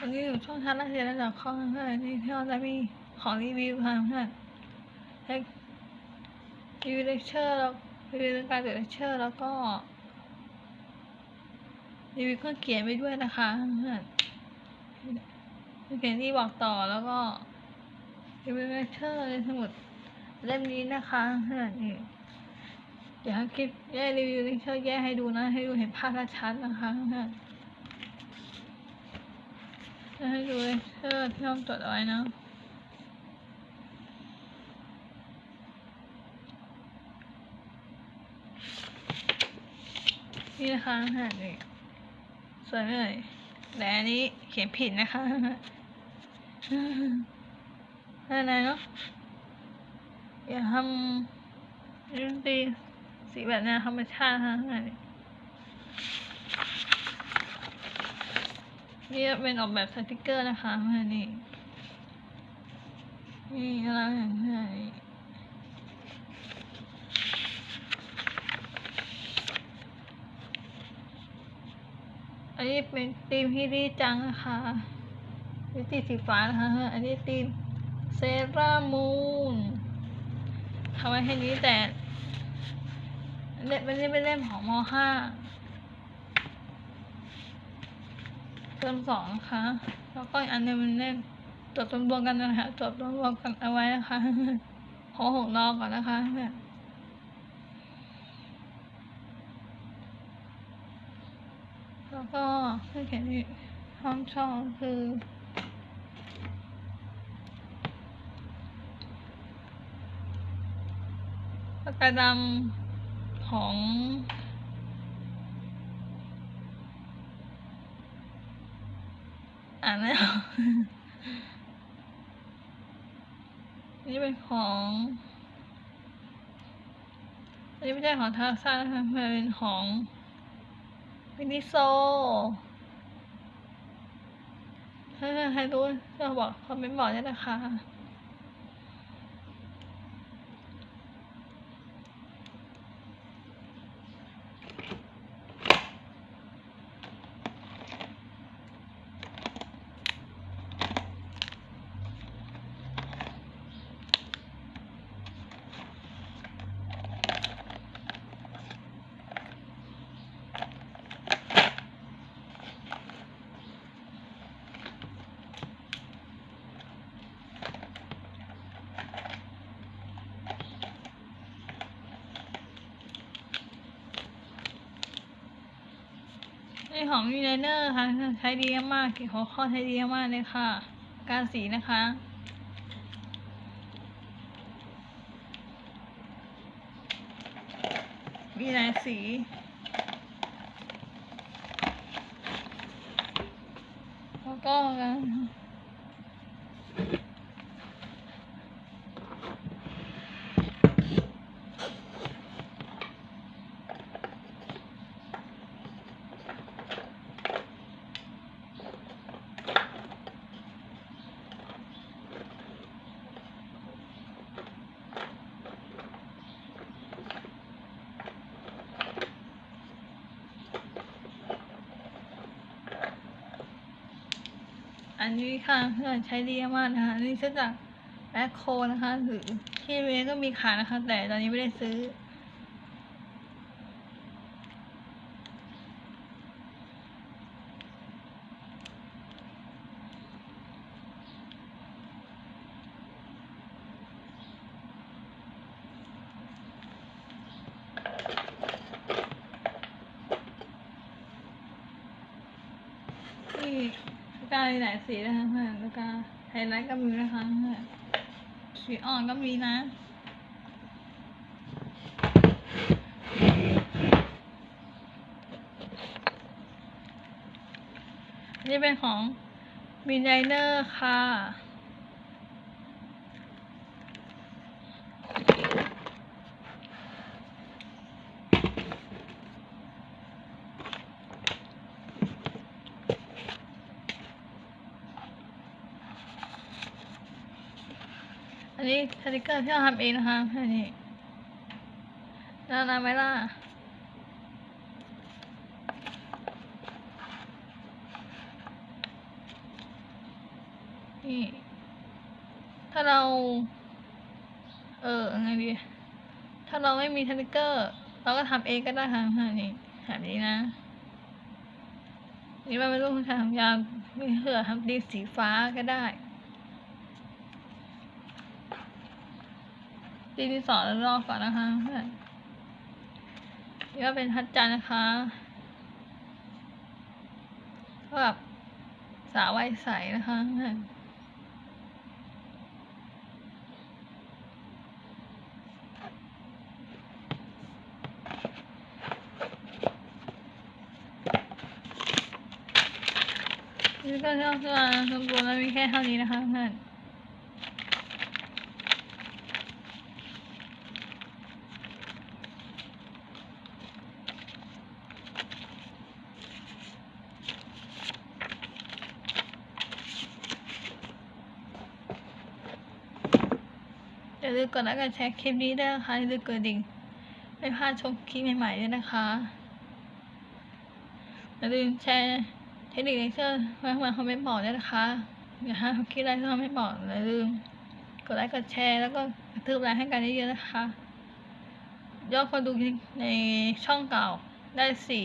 วันนี้อยู่ช่องทัศน์รักเรียนระดับข้อเพื่อนนี่ที่เราจะมีของรีวิวค่ะเพื่อนรีวิวเลคเชอร์แล้วรีวิวการเกิดเลคเชอร์แล้วก็รีวิวเครื่องเขียนไปด้วยนะคะเพื่อนเครื่องเขียนที่บอกต่อแล้วก็รีวิวเลคเชอร์ในสมุดเล่มนี้นะคะเพื่อนเดี๋ยวคลิปแยกรีวิวเลคเชอร์แยกให้ดูนะ ให้ดูเห็นภาพชัดๆนะคะเพื่อน จะให้ดูเลยเสื้อที่น้องจดเอาไว้นะนี่นะคะฮะนี่สวยเลยแต่อันนี้เขียนผิดนะคะอะไรเนาะอย่าทำดนตรีสีแบบนี้ธรรมชาติค่ะ นี่เป็นออกแบบสติกเกอร์นะคะเพื่อนนี่นี่อะไรอย่างเงี้ยอันนี้เป็นทีมฮิริจังนะคะวิตีสีฟ้านะคะอันนี้ทีมเซรามูนทำไว้แค่นี้แต่เล่มมันนี้เป็นเล่มของม .5 เทอมสองนะคะแล้วก็อันนึงมันเล่นตรวจรวมกันนะคะตรวจรวมกันเอาไว้นะคะขอหกรอก่อนนะคะเนี่ยแล้วก็ที่เขียนที่ห้องช่องคือปากกาดำของ อ่านไม่ออกนี่เป็นของอันนี้ไม่ใช่ของทาซ่านะคะมันเป็นของวินิโซถ้าใครรู้ก็บอกคอมเมนต์บอกได้นะคะ ของยูไลเนอร์ค่ะใช้ดีมากเกี่ยวกับข้อใช้ดีมากเลยค่ะ การสีนะคะมีหลายสีแล้วก็ันอันนี้ค่ะเพื่อนใช้ดีมากนะคะนี่ซื้อจากแอคโคนะคะ หรือที่เวก็มีขายนะคะ แต่ตอนนี้ไม่ได้ซื้อ นี่ปากกา มีหลายสีนะคะเพื่อนปากกาไฮไลท์ก็มีนะคะเพื่อนสีอ่อนก็มีนะนี่เป็นของมินไนเนอร์ค่ะ นี้สติกเกอร์ที่เราทำเองนะคะอันนี้น่ารักไหมล่ะนี่ถ้าเรา เออไงดี ถ้าเราไม่มีสติกเกอร์ เราก็ทำเองก็ได้ค่ะนี่แบบนี้นะ นี่มันไม่ต้องทำยาวไม่เผื่อทำดีสีฟ้าก็ได้ ดีที่สอนแล้วลอกก่อนนะคะเพื่อนนี่ก็เป็นพัดจันทร์นะคะก็แบบสาววัยใสนะคะเพื่อนนี่ก็เท่าที่มาสมบูรณ์แล้วมีแค่เท่านี้นะคะเพื่อน อย่าลืมกดไลค์กดแชร์คลิปนี้ด้วยนะคะอย่าลืมกดดิ่งไม่พลาดชมคลิปใหม่ๆด้วยนะคะอย่าลืมแชร์เทคนิคเลเซอร์ไว้ข้างล่างคอมเมนต์บอกด้วยนะคะอย่าให้คลิปอะไรที่เขาไม่บอกอย่าลืมกดไลค์กดแชร์แล้วก็กระทืบไลค์ให้กันเยอะๆนะคะยอดคนดูในช่องเก่าได้สี่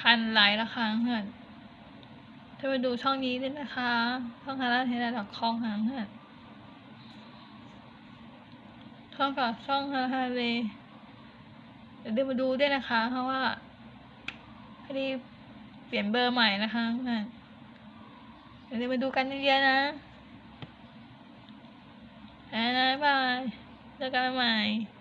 พันไลค์แล้วค่ะเพื่อนถ้าไปดูช่องนี้ด้วยนะคะช่องคาราเทเลดอกคองค่ะเพื่อน ช่องกับช่องฮาฮาเลเดี๋ยวมาดูด้วยนะคะ เพราะว่าพอดีเปลี่ยนเบอร์ใหม่นะคะเพื่อนเดี๋ยวมาดูกันเยอะๆนะนะบายเจอกันใหม่